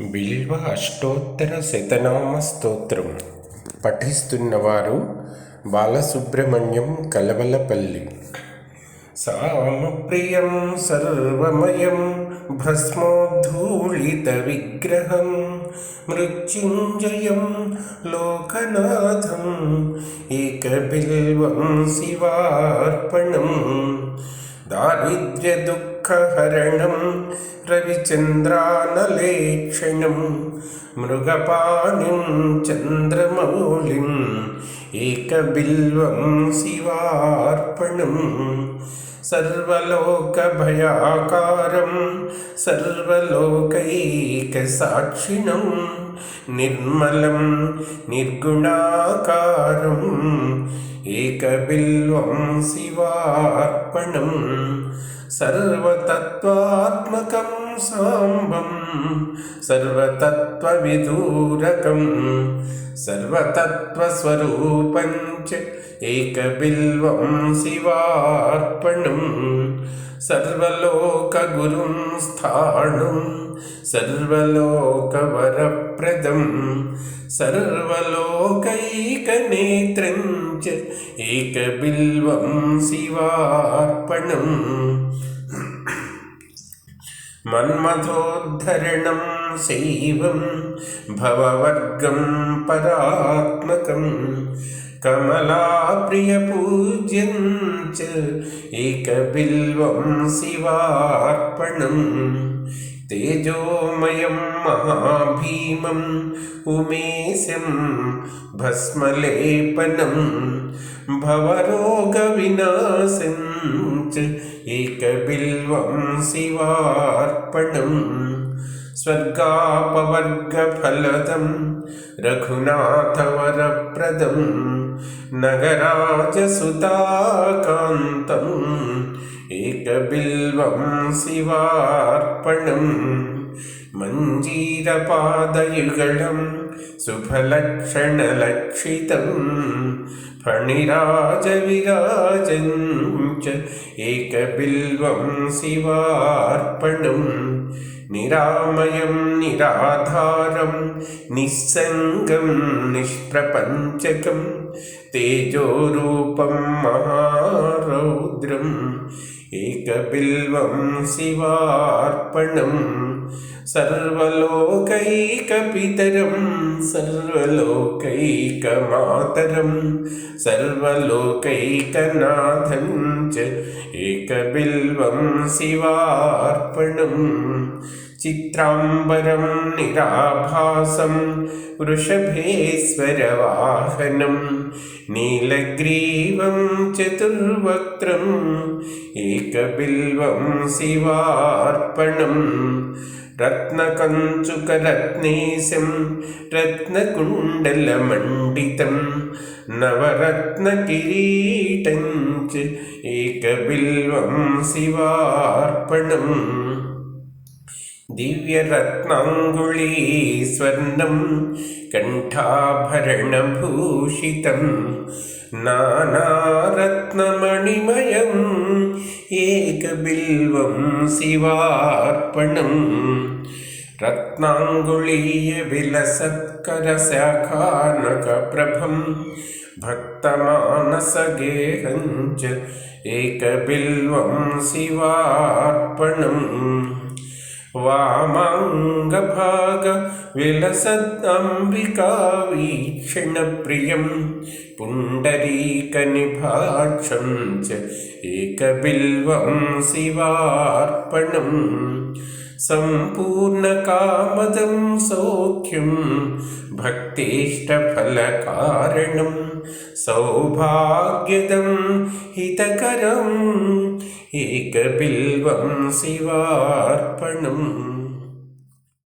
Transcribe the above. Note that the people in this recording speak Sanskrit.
బిల్వ అష్టోత్తర శతనామ స్తోత్రం. పఠిస్తున్నవారు బాలసుబ్రహ్మణ్యం కలవలపల్లి. సామప్రియం సర్వమయం భస్మోద్ధూళిత విగ్రహం మృత్యుంజయం లోకనాథం ఏకబిల్వం శివార్పణం दारिद्र्यदुःखहरणं रविचन्द्रानलेक्षणं मृगपाणिं चन्द्रमौलिम् एकबिल्वं शिवार्पणम् सर्वलोकभयाकारं सर्वलोकैकसाक्षिणं निर्मलं निर्गुणाकारम् एकबिल्वं शिवार्पणं सर्वतत्त्वात्मकं साम्बं सर्वतत्त्वविदूरकं सर्वतत्त्वस्वरूपं च एकबिल्वं शिवार्पणं സർവലോകഗുരും സ്ഥാണും സർവലോകവരപ്രദം സർവലോകൈകനേത്രം ച ഏകബിൽവം ശിവാർപ്പണം മന്മഥോദ്ധരണം ശൈവം ഭവവർഗം പരാത്മകം कमलाप्रियपूज्यं च एकबिल्वं शिवार्पणम् तेजोमयं महाभीमम् उमेशं भस्मलेपनं भवरोगविनाशं च एकबिल्वं शिवार्पणम् स्वर्गापवर्गफलदं रघुनाथवरप्रदं नगराजसुताकान्तम् एकबिल्वं शिवार्पणं मञ्जीरपादयुगलं सुफलक्षणलक्षितं फणिराजविराजं च एकबिल्वं शिवार्पणम् നിരാമയം നിരാധാരം നിസ്സംഗം നിഷ്പ്രപഞ്ചകം തേജോരൂപം മഹാരൗദ്രം ഏകബിൽവം ശിവാർപ്പണം सर्वलोकैकपितरं सर्वलोकैकमातरं सर्वलोकैकनाथं च एकबिल्वं शिवार्पणम् चित्राम्बरं निराभासं वृषभेश्वरवाहनं नीलग्रीवं चतुर्वक्त्रम् एकबिल्वं शिवार्पणम् रत्नकञ्चुकरत्नेशं रत्नकुण्डलमण्डितं नवरत्नकिरीटं च एकबिल्वं शिवार्पणम् दिव्यरत्नाङ्गुळी स्वर्णं कण्ठाभरणभूषितं नानारत्नमणिमयम् एकबिल्वं शिवार्पणम् रत्नाङ्गुलीयविलसत्करशाखानकप्रभं भक्तमानसगेहं च एकबिल्वं शिवार्पणम् वामाङ्गभागविलसदम्बिकावीक्षणप्रियं पुण्डरीकनिभाक्षं च एकबिल्वं शिवार्पणम् सम्पूर्णकामदं सौख्यं भक्तेष्टफलकारणं सौभाग्यदं हितकरम् एकबिल्वं शिवार्पणम्